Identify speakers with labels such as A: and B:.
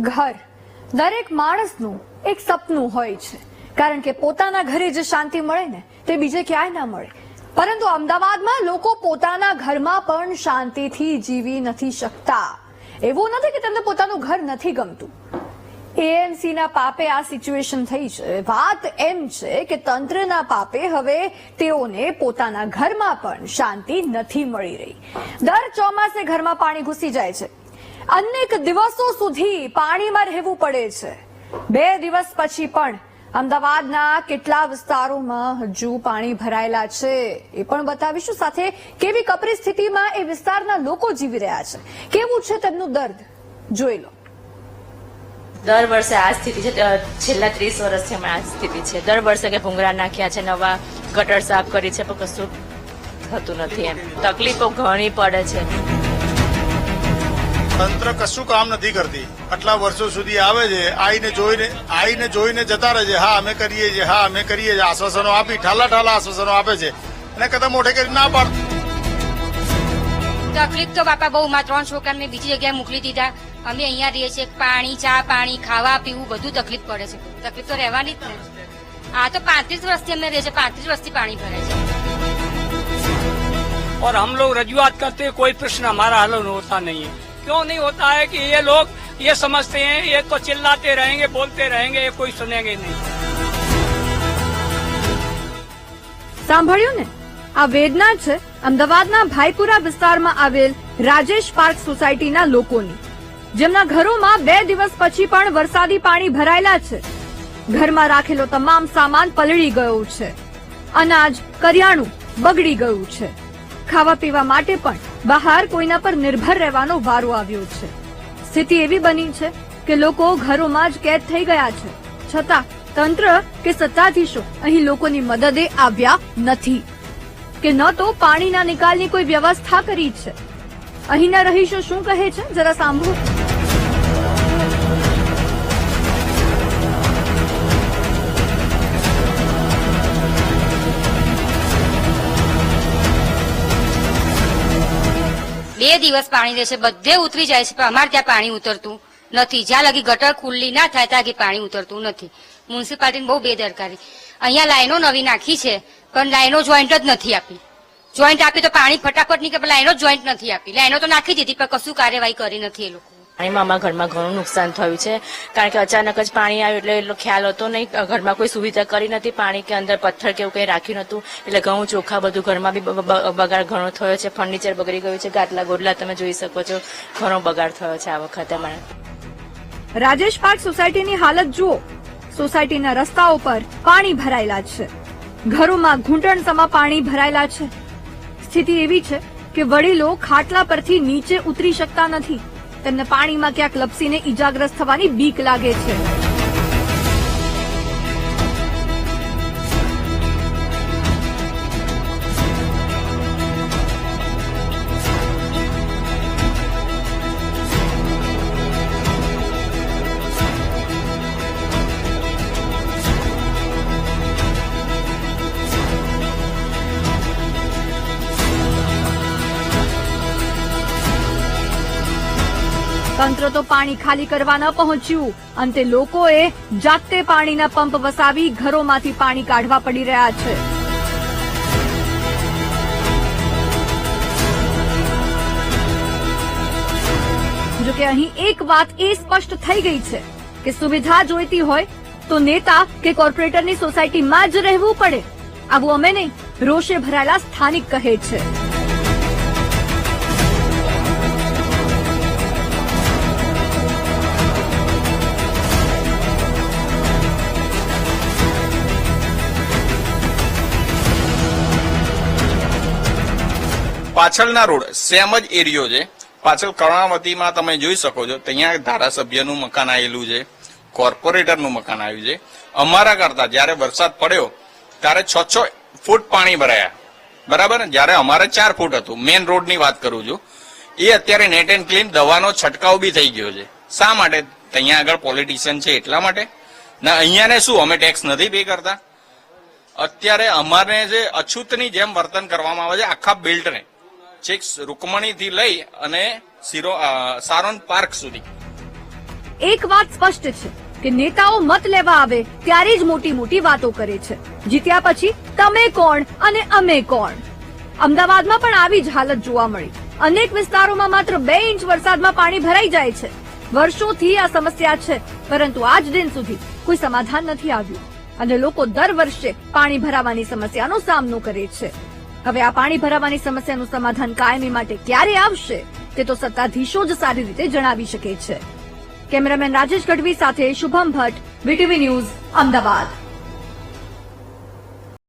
A: ઘર. દરેક માણસનું એક સપનું હોય છે. કારણ કે પોતાના ઘરે જે શાંતિ મળે ને, તે બીજે ક્યાંય ના મળે. પરંતુ અમદાવાદમાં લોકો પોતાના ઘરમાં પણ શાંતિથી જીવી નથી શકતા. એવું નથી કે તેમને પોતાનું ઘર નથી ગમતું. એએમસીના પાપે આ સિચ્યુએશન થઈ છે. વાત એમ છે કે તંત્રના પાપે હવે તેઓને પોતાના ઘરમાં પણ શાંતિ નથી મળી રહી. દર ચોમાસે ઘરમાં પાણી ઘૂસી જાય છે. અનેક દિવસો સુધી પાણીમાં રહેવું પડે છે. બે દિવસ પછી પણ અમદાવાદના કેટલા વિસ્તારોમાં હજુ પાણી ભરાયેલા છે એ પણ બતાવીશું. સાથે કેવી કપરી સ્થિતિમાં એ વિસ્તારના લોકો જીવી રહ્યા છે? કેવું છે તેમનું દર્દ? જોઈ લો.
B: દર વર્ષે આ સ્થિતિ છેલ્લા ત્રીસ વર્ષથી આ સ્થિતિ છે. દર વર્ષે કે ભૂંગરા નાખ્યા છે, નવા ગટર સાફ કરી છે, પણ કશું થતું નથી એમ. તકલીફો ઘણી પડે છે.
C: તંત્ર કશું કામ નથી કરતી આટલા વર્ષો સુધી આવે છે આઈને જોઈને આઈને જોઈને જતા રહે છે હા અમે કરીએ છીએ હા અમે કરીએ છીએ આશ્વાસનો આપી ઠાલા ઠાલા આશ્વાસનો આપે છે અને કદમ મોઢે કરી ના પાડ
D: તકલીફ તો બાપા બહુ માં ત્રણ છોકરાને બીજી જગ્યાએ મોકલી દીધા અમે અહીંયા રહીએ છીએ પાણી ચા પાણી ખાવા પીવું બધું તકલીફ પડે છે તકલીફ તો રહેવાની જ ને આ તો પાંત્રીસ વર્ષથી અમે રહીએ છીએ પાંત્રીસ વર્ષથી પાણી ભરાય છે
E: और हम लोग रजुआत करते हैं कोई प्रश्न हमारा हल होता नहीं है क्यों नहीं होता है कि ये लोग ये समझते हैं ये तो चिल्लाते रहेंगे बोलते रहेंगे ये कोई सुनेंगे नहीं
A: સાંભળ્યું ને આ વેદના છે અમદાવાદના ભાઈપુરા વિસ્તારમાં આવેલ રાજેશ પાર્ક સોસાયટીના લોકોની જેમના ઘરોમાં બે દિવસ પછી પણ વરસાદી પાણી ભરાયેલા છે ઘરમાં રાખેલો તમામ સામાન પલળી ગયો છે અનાજ કરિયાણું બગડી ગયું છે ખાવા પીવા માટે પણ બહાર કોઈના પર નિર્ભર રહેવાનો વારો આવ્યો છે. સ્થિતિ એવી બની છે કે લોકો ઘરોમાં જ કેદ થઈ ગયા છે. છતાં તંત્ર કે સત્તાધીશો અહીં લોકોની મદદે આવ્યા નથી. કે ન તો પાણીના નિકાલની કોઈ વ્યવસ્થા કરી છે. અહીંના રહીશો શું કહે છે? જરા સાંભળો.
D: બે દિવસ પાણી રહેશે, બધે ઉતરી જાય છે, પણ અમારે ત્યાં પાણી ઉતરતું નથી. જ્યાં લગી ગટર ખુલ્લી ના થાય, ત્યાં લગી પાણી ઉતરતું નથી. મ્યુનિસિપાલિટીની બહુ બેદરકારી. અહીંયા લાઈનો નવી નાખી છે, પણ લાઈનો જોઈન્ટ જ નથી આપી. જોઈન્ટ આપી તો પાણી ફટાફટ નીકળે લાઈનો જોઈન્ટ નથી આપી. લાઈનો તો નાખી દીધી, પણ કશું કાર્યવાહી કરી નથી એ લોકો.
B: પાણીમાં અમારા ઘરમાં ઘણું નુકસાન થયું છે. કારણ કે અચાનક જ પાણી આવ્યું એટલે એટલો ખ્યાલ હતો નહીં. ઘરમાં કોઈ સુવિધા કરી નથી. પાણી કે અંદર પથ્થર કે એવું કંઈ રાખ્યું નહોતું. એટલે ઘઉં, ચોખા બધું ઘરમાં બી બગાડ ઘણો થયો છે. ફર્નિચર બગડી ગયું છે. ગાટલા ગોડલા તમે જોઈ શકો છો. ઘણો બગાડ થયો છે આ વખતે મને
A: રાજેશ પાર્ક સોસાયટીની હાલત જુઓ. સોસાયટીના રસ્તાઓ પર પાણી ભરાયેલા છે. ઘરોમાં ઘૂંટણ સમા પાણી ભરાયેલા છે. સ્થિતિ એવી છે કે વડીલો ખાટલા પરથી નીચે ઉતરી શકતા નથી. તેમને પાણીમાં ક્યાંક લપસીને ઈજાગ્રસ્ત થવાની બીક લાગે છે. તંત્ર તો પાણી ખાલી કરવા ન પહોંચ્યું. અંતે લોકોએ જાતે પાણીના પંપ વસાવી ઘરોમાંથી પાણી કાઢવા પડી રહ્યા છે. જોકે અહીં એક વાત એ સ્પષ્ટ થઈ ગઈ છે કે સુવિધા જોઈતી હોય તો નેતા કે કોર્પોરેટરની સોસાયટીમાં જ રહેવું પડે. આવું અમે નહીં, રોષે ભરાયેલા સ્થાનિક કહે છે.
F: પાછળના રોડ સેમ જ એરિયો છે. પાછળ કર્ણાવતીમાં તમે જોઈ શકો છો, ત્યાં ધારાસભ્યનું મકાન આવેલું છે, કોર્પોરેટરનું મકાન આવ્યું છે. અમારા કરતા જ્યારે વરસાદ પડ્યો, ત્યારે છ છ ફૂટ પાણી ભરાયા. બરાબર? ને જ્યારે અમારે ચાર ફૂટ હતું. મેન રોડની વાત કરું છું. એ અત્યારે નેટ એન્ડ ક્લીન દવાનો છંટકાવ બી થઈ ગયો છે. શા માટે? ત્યાં આગળ પોલિટિશિયન છે એટલા માટે? ના અહીંયા ને શું? અમે ટેક્સ નથી પે કરતા? અત્યારે અમારે જે અછૂતની જેમ વર્તન કરવામાં આવે છે, આખા બિલ્ડને છેક રૂકમણીથી લઈ અને સિરો પાર્ક સુધી.
A: એક વાત સ્પષ્ટ છે કે નેતાઓ મત લેવા આવે ત્યારે જ મોટી મોટી વાતો કરે છે. જીત્યા પછી તમે કોણ અને અમે કોણ? અમદાવાદમાં પણ આવી જ હાલત જોવા મળી. અનેક વિસ્તારોમાં માત્ર બે ઇંચ વરસાદમાં પાણી ભરાઈ જાય છે. વર્ષોથી આ સમસ્યા છે, પરંતુ આજ દિન સુધી કોઈ સમાધાન નથી આવ્યું. અને લોકો દર વર્ષે પાણી ભરાવાની સમસ્યાનો સામનો કરે છે. હવે આ પાણી ભરાવાની સમસ્યાનું સમાધાન કાયમી માટે ક્યારે આવશે, તે તો સત્તાધીશો જ સારી રીતે જણાવી શકે છે. કેમેરામેન રાજેશ ગઢવી સાથે શુભમ ભટ્ટ, વીટીવી ન્યૂઝ, અમદાવાદ.